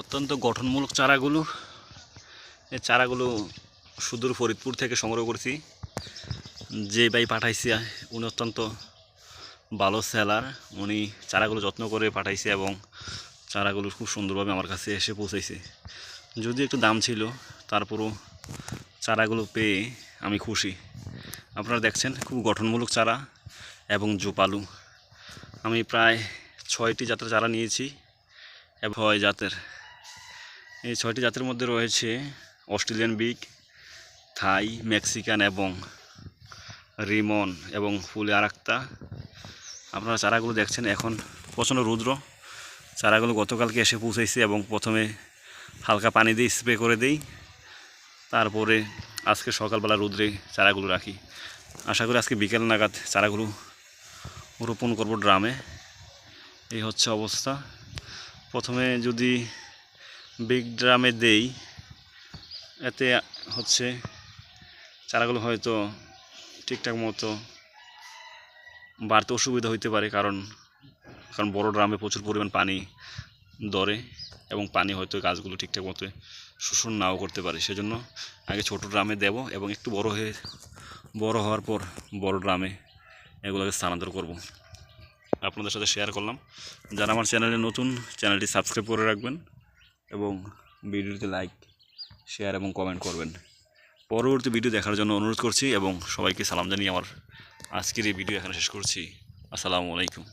অত্যন্ত গঠনমূলক চারাগুলো। এই চারাগুলো সুদূর ফরিদপুর থেকে সংগ্রহ করছি। যে ভাই পাঠাইছে, উনি অত্যন্ত ভালো সেলার উনি চারাগুলো যত্ন করে পাঠাইছে এবং চারাগুলো খুব সুন্দরভাবে আমার কাছে এসে পৌঁছাইছে। যদি একটু দাম ছিল, তারপরও চারাগুলো পেয়ে আমি খুশি। আপনারা দেখছেন, খুব গঠনমূলক চারা এবং জোপালু। আমি প্রায় ছয়টি জাতের চারা নিয়েছি এবং ছয় জাতের এই ছয়টি জাতের মধ্যে রয়েছে অস্ট্রেলিয়ান বিগ, থাই, মেক্সিকান এবং রিমন এবং ফুলে আরাক্তা। আপনারা চারাগুলো দেখছেন, এখন প্রচণ্ড রুদ্র। চারাগুলো গতকালকে এসে পৌঁছাইছে এবং প্রথমে হালকা পানি দিয়ে স্প্রে করে দেই। তারপরে আজকে সকালবেলা রোদ্রে চারাগুলো রাখি। আশা করি আজকে বিকেল নাগাদ চারাগুলো রোপণ করব ড্রামে। এই হচ্ছে অবস্থা। প্রথমে যদি বিগ ড্রামে দেই, এতে হচ্ছে চারাগুলো হয়তো ঠিকঠাক মতো বাড়তে অসুবিধা হইতে পারে, কারণ কারণ বড় ড্রামে প্রচুর পরিমাণ পানি ধরে এবং পানি হয়তো গাছগুলো ঠিকঠাক মতো শোষণ নাও করতে পারে। সেজন্য আগে ছোট ড্রামে দেব এবং একটু বড় হয়ে, বড় হওয়ার পর বড় ড্রামে এগুলোকে স্থানান্তর করব। আপনাদের সাথে শেয়ার করলাম। যারা আমার চ্যানেলে নতুন চ্যানেলটি সাবস্ক্রাইব করে রাখবেন। এবং ভিডিওতে লাইক শেয়ার এবং কমেন্ট করবেন। পরবর্তী ভিডিও দেখার জন্য অনুরোধ করছি এবং সবাইকে সালাম জানিয়ে আমার আজকের এই ভিডিও এখানে শেষ করছি। আসসালামু আলাইকুম।